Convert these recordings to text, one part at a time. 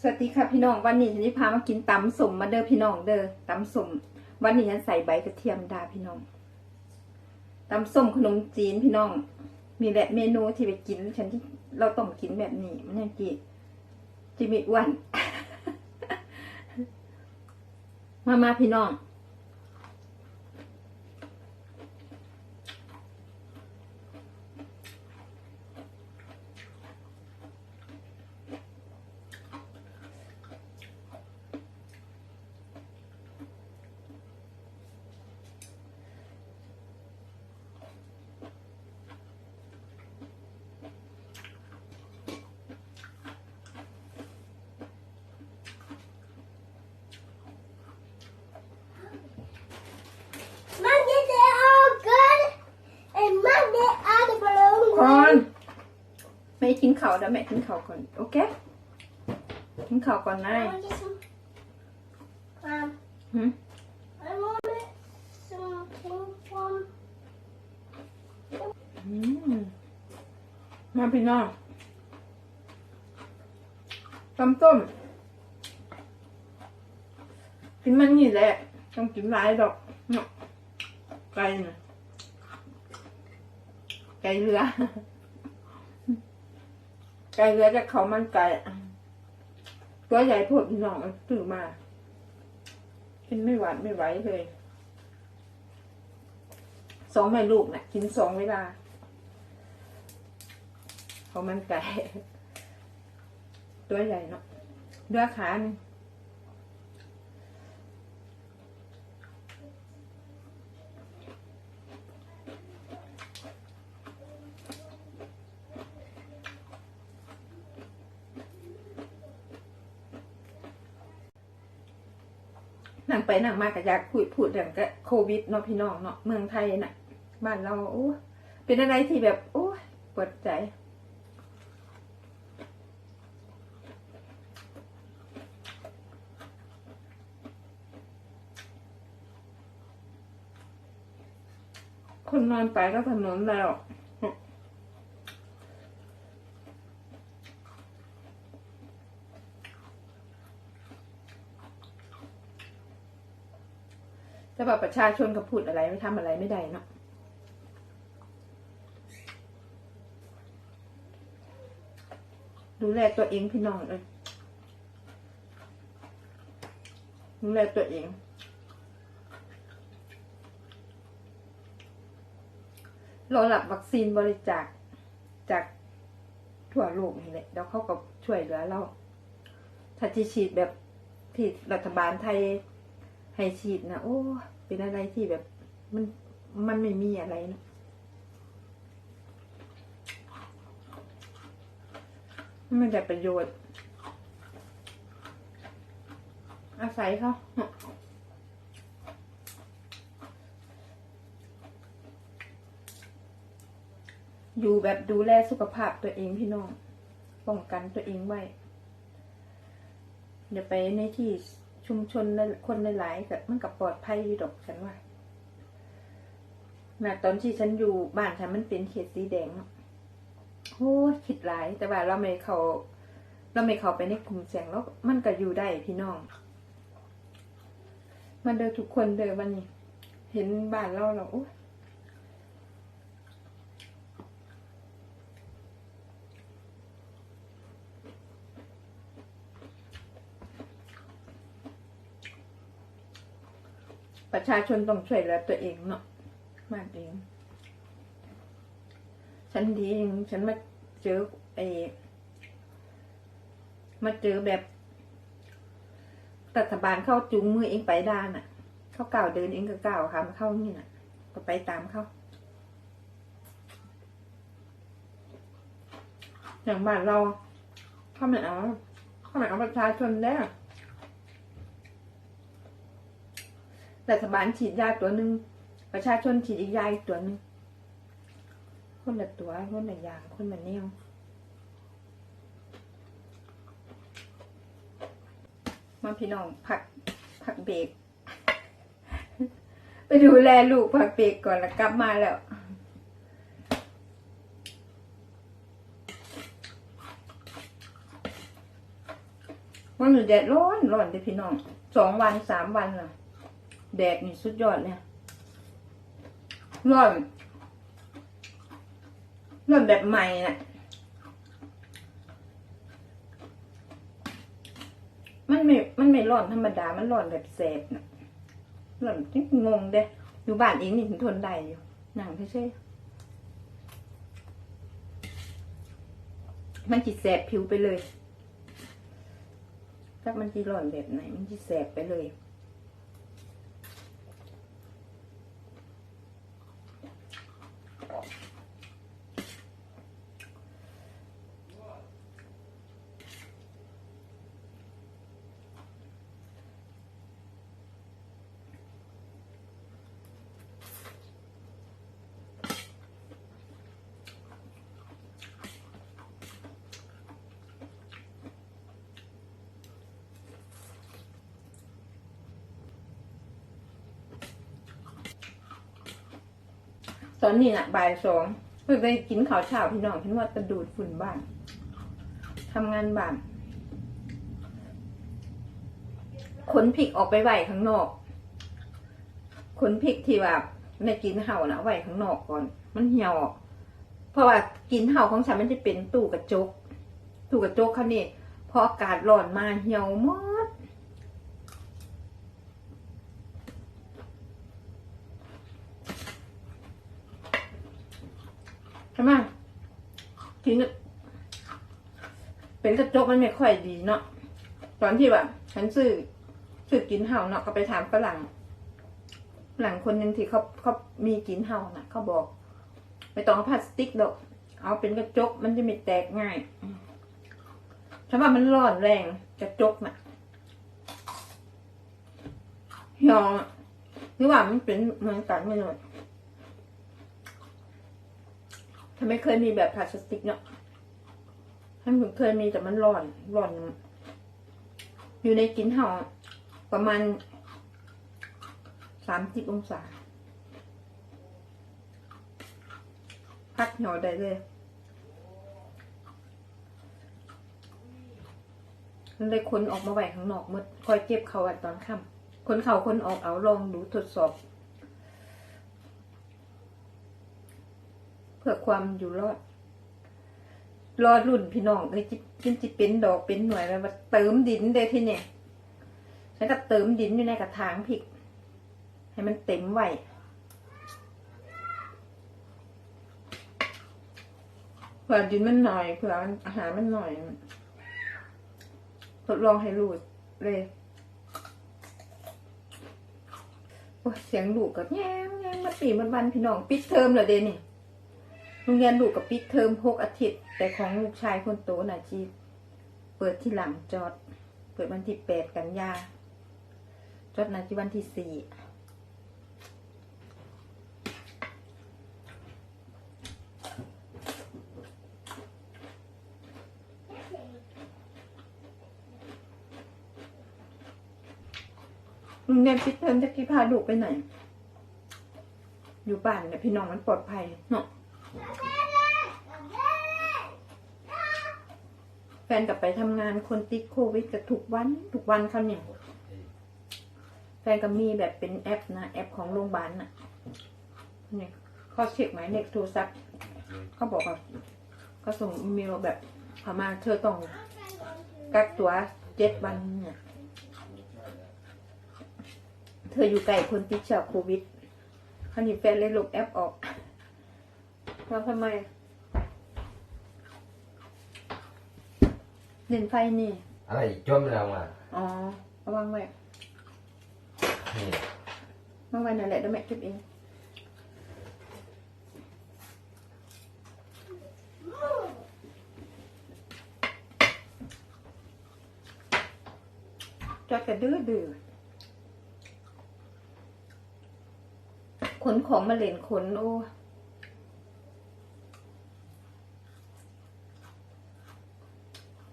สวัสดีค่ะพี่น้องวันนี้ฉันจะพามากินตำสมมาเด้อพี่น้องเด้อตำสมวันนี้ฉันใส่ใบกระเทียมดาพี่น้องตำส้มขนมจีนพี่น้อง มีแบบเมนูที่ไปกิน ฉันที่เราต้องกินแบบนี้มันยังกี่จิมิอ้วนมามาพี่น้อง กินข้าวเดี๋ยวแม่กินข้าวก่อน โอเค กินข้าวก่อนนะ I want get some. Um, หืม I want it something from. อืมมาพี่น้องตำส้ม กินมันนี่แหละ ต้องกินหลายดอกเนาะไก่น่ะไก่เรือ ไก่เรือจะเขามันไก่ตัวใหญ่พวกพี่น้องตื่อมากินไม่หวานไม่ไหวเลยสองแม่ลูกนะ่ะ กินสองเวลาเขามันไก่ตัวใหญ่เนาะเดือขาหน นั่งไปนั่งมาก็อยากคุยพูดเรื่องก็โควิดเนาะพี่น้องเนาะเมืองไทยน่ะ บ้านเราโอ้เป็นอะไรที่แบบ โอ้ยปวดใจ คนนอนไปก็ถนนแล้ว แต่แบบประชาชนก็พูดอะไรไม่ทำอะไรไม่ได้เนาะดูแลตัวเองพี่น้องเลยดูแลตัวเอง รอรับวัคซีนบริจาคจากทั่วโลกนี่แหละแล้วเขาก็ช่วยเหลือเรา ถ้าจะฉีดแบบที่รัฐบาลไทย ให้ฉีดนะโอ้เป็นอะไรที่แบบ มันมันไม่มีอะไรนะไม่ได้ประโยชน์ อาศัยเขาอยู่แบบดูแลสุขภาพตัวเองพี่น้อง ป้องกันตัวเองไว้ เดี๋ยวไปในที่ ชุมชนคนหลายๆก็มันกับปลอดภัยอยู่ดอกฉันว่านะตอนที่ฉันอยู่บ้านฉันมันเป็นเขตสีแดงโอ้คิดหลาย แต่ว่าเราไม่เขาเราไม่เขาไปในกลุ่มเสียงแล้วมันก็อยู่ได้พี่น้อง มันเดินทุกคนเดินวันนี้ เห็นบ้านเราเราโอ้ ประชาชนต้องช่วยเหลือตัวเองเนาะมากเองฉันดีเองฉันมาเจอไอ้มาเจอแบบรัฐบาลเข้าจุงมือเองไปด้านอะ เขาก่าวเดินเองก็ก่าวค่ะมาเข้านี่น่ะ ก็ไปตามเขาอย่างบ้านเราเขาไม่เอาเขาไม่เอาประชาชนแล้ว รัฐบาลฉีดยาตัวหนึ่งประชาชนฉีดอีกยาอีกตัวหนึ่งคนละตัวคนละอย่างคนละแนวมาพี่น้องผักผักเบรกไปดูแลลูกผักเบรกก่อนแล้วกลับมาแล้ววันนี้แดดร้อนร้อนเลยพี่น้องสองวันสามวันล่ะ แดดนี่สุดยอดเนี่ยร้อนร้อนแบบใหม่น่ะ มันไม่ มันไม่ร้อนธรรมดา มันร้อนแบบแสบน่ะร้อนที่งงเด้อยู่บ้านเองนี่ถึงทนได้อยู่หนังเฉยๆมันจิแสบผิวไปเลยถ้ามันจีร้อนแบบไหน มันจีแสบไปเลย ตอนนี้น่ะบ่ายสองเพิ่งไปกินข้าวเช้าพี่น้องพี่ว่าจะดูดฝุ่นบ้านทำงานบ้านขนพริกออกไปไหวข้างนอกขนพริกที่ว่าไม่กินเห่านะไหวข้างนอกก่อน มันเหี่ยวกเพราะว่ากินเห่าของฉันมันจะเป็นตู้กระจกตู้กระจกเขานี่พออากาศร้อนมาเหี่ยวมด ใช่ไหมทีนี้เป็นกระจกมันไม่ค่อยดีเนาะตอนที่แบบฉันซื้อซื้อกินเห่าเนาะก็ไปถามฝรั่งฝรั่งคนหนึ่งที่เขาเขามีกินเห่าน่ะเขาบอกไม่ต้องเอาพลาสติกหรอกเอาเป็นกระจกมันจะไม่แตกง่ายฉันว่ามันร้อนแรงกระจกน่ะเหี่ยอะหรือว่ามันเป็นเหมือนกันไม่รู้ ถ้าไม่เคยมีแบบพลาสติกเนาะท่านผมเคยมีแต่มันร้อนร้อน อยู่ในกินเห่าประมาณสามสิบองศา พักหี่ยได้เลยมันเลยคนออกมาไหวข้างนอกมดคอยเก็บเขาไว้ตอนค่ำคนเขาคนออกเอาลองดูทดสอบ พื่อความอยู่รอด รอดรุ่นพี่น้องเลยจิจิจิเป็นดอกเป็นหน่วยแล้วมาเติมดินได้ที่เนี่ยฉันก็เติมดินอยู่ในกระถางพริก ให้มันเต็มไว้เผื่อดินมันหน่อยเผื่ออาหารมันหน่อย ทดลองให้รูดเลยเสียงลูกก็แง่แง่มาตีมันวันพี่น้อง ปิดเทอมเหรอเดนี่ โรงเรียนลูกกับปิดเทอมหกอาทิตย์ แต่ของลูกชายคนโตน่ะจีเปิดที่หลังจอด เปิดวันที่แปดกันยาจอดน่ะที่วันที่สี่โรงเรียนปิดเทอมจะกี่พาลูกไปไหน อยู่บ้านเนี่ยพี่น้องมันปลอดภัยเนาะ แฟนกลับไปทำงานคนติดโควิดกับทุกวันทุกวันเขาเนี่ย แฟนก็มีแบบเป็นแอปนะแอปของโรงพยาบาลน่ะเนี่ยเขาเช็คหมายเลขโทรศัพท์เขาบอกว่าเขาส่งอีเมลแบบเขามาเธอต้องกักตัวเจ็ดวันเนี่ยเธออยู่ใกลคนติดเชื้อโควิดเขาหนีแฟนเลยลบแอปออก เราทำไมเล่นไฟนี่ อะไรจมแล้วอะอ๋อระวังไว้นี่วางไว้นั่นแหละเดี๋ยวแม่เก็บเองจอดกระดื้อดื้อขนของมาเล่นขนโอ้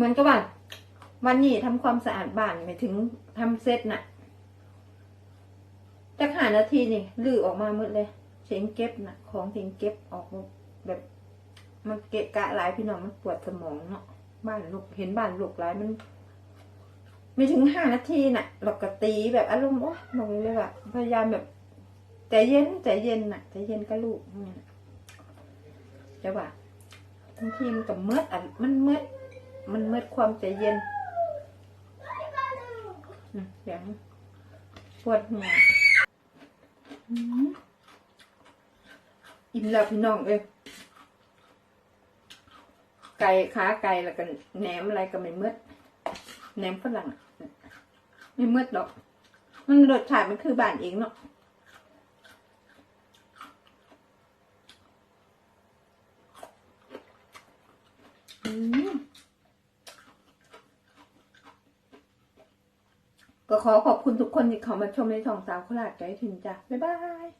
เหมือนกับว่าวันนี้ทำความสะอาดบ้านไม่ถึงทำเสร็จน่ะจะหานาทีนี่ลื้อออกมาหมดเลยเสียงเก็บน่ะ ของเสียงเก็บออกหมดแบบ มันเกะกะหลายพี่น้องมันปวดสมองเนาะบ้านลูกเห็นบ้านลูกหลายมันไม่ถึงห้านาทีน่ะเราก็ตีแบบอารมณ์โอ้ลงเลยแบบพยายามแบบใจเย็นใจเย็นน่ะใจเย็นกับลูกเนี่ยน่ะจะว่าบางทีมันก็เมื่อมันเมื่อ มันมื่อความใจเย็นอืมเสียงปวดหัวอืมอิ่มแล้วพี่น้องเอ้ยไก่ขาไก่แล้วก็แหนมอะไรก็ไม่มื่อแหนมฝรั่งไม่มื่อดอก มันรสชาติมันคือบ้านเองเนาะ ก็ขอขอบคุณทุกคนที่เข้ามาชมในช่องสาวคลาดไกด์ถิ่นจ้ะบ๊ายบาย